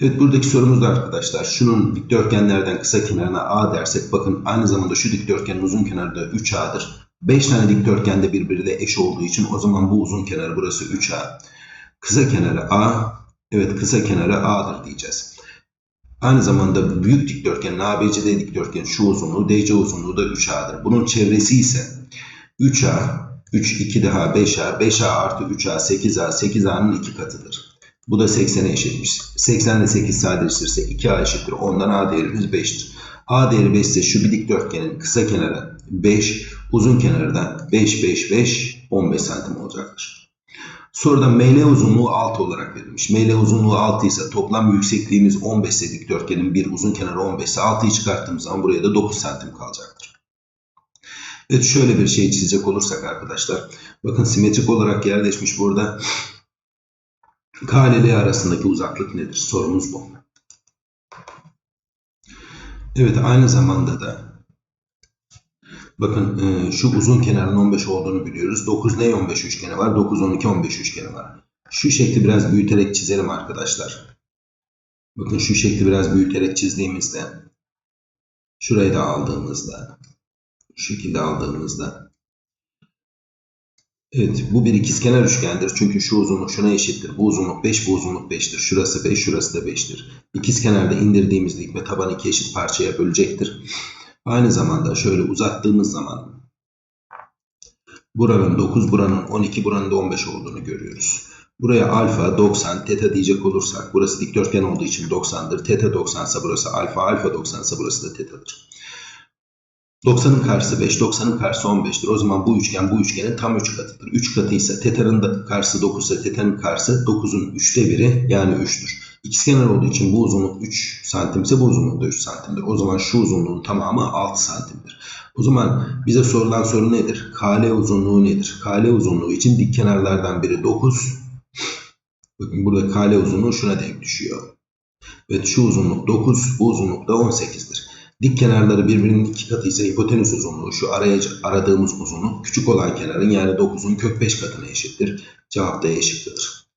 Evet buradaki sorumuz da arkadaşlar şunun dikdörtgenlerden kısa kenarına A dersek bakın aynı zamanda şu dikdörtgenin uzun kenarı da 3A'dır. 5 tane dikdörtgen de birbiriyle eş olduğu için o zaman bu uzun kenarı burası 3A. Kısa kenarı A. Evet kısa kenarı A'dır diyeceğiz. Aynı zamanda büyük dikdörtgenin ABCD dikdörtgenin şu uzunluğu DC uzunluğu da 3A'dır. Bunun çevresi ise 3A, 3, 2 daha 5A, 5A artı 3A, 8A, 8A'nın 2 katıdır. Bu da 80'e eşitmiş. 80 ile 8 sadeleştirirse 2A eşittir. Ondan A değerimiz 5'tir. A değeri 5 ise şu bir dikdörtgenin kısa kenarı 5, uzun kenarı da 5, 5, 5, 15 santim olacaktır. Soruda ML uzunluğu 6 olarak verilmiş. ML uzunluğu 6 ise toplam yüksekliğimiz 15 ise dikdörtgenin bir uzun kenarı 15 ise 6'yı çıkarttığımız zaman buraya da 9 santim kalacaktır. Evet şöyle bir şey çizecek olursak arkadaşlar. Bakın simetrik olarak yerleşmiş burada. K ile L arasındaki uzaklık nedir? Sorumuz bu. Evet aynı zamanda da bakın e, şu uzun kenarın 15 olduğunu biliyoruz. 9 ne 15 üçgeni var? 9 12 15 üçgeni var. Şu şekli biraz büyüterek çizelim arkadaşlar. Bakın şu şekli biraz büyüterek çizdiğimizde şurayı da aldığımızda şu şekilde aldığımızda Evet bu bir ikizkenar üçgendir. Çünkü şu uzunluk şuna eşittir. Bu uzunluk 5, bu uzunluk 5'tir. Şurası 5, şurası da 5'tir. İkizkenarda indirdiğimiz dikme taban iki eşit parçaya bölecektir. Aynı zamanda şöyle uzattığımız zaman buranın 9, buranın 12, buranın da 15 olduğunu görüyoruz. Buraya alfa 90, teta diyecek olursak burası dikdörtgen olduğu için 90'dır. Teta 90 ise burası alfa, alfa 90 ise burası da tetadır. 90'ın karşısı 5, 90'ın karşısı 15'tir. O zaman bu üçgen bu üçgenin tam 3 katıdır. 3 katı ise tetanın karşısı 9 ise tetanın karşısı 9'un 3'te 1'i yani 3'tür. İkizkenar olduğu için bu uzunluk 3 santim ise bu uzunluk da 3 santimdir. O zaman şu uzunluğun tamamı 6 santimdir. O zaman bize sorulan soru nedir? KL uzunluğu nedir? KL uzunluğu için dik kenarlardan biri 9. Bakın burada KL uzunluğu şuna denk düşüyor. Evet şu uzunluk 9, bu uzunluk da 18'dir. Dik kenarları birbirinin iki katı ise hipotenüs uzunluğu şu araya aradığımız uzunluk küçük olan kenarın yani 9'un kök 5 katına eşittir. Cevap da E şıkkıdır.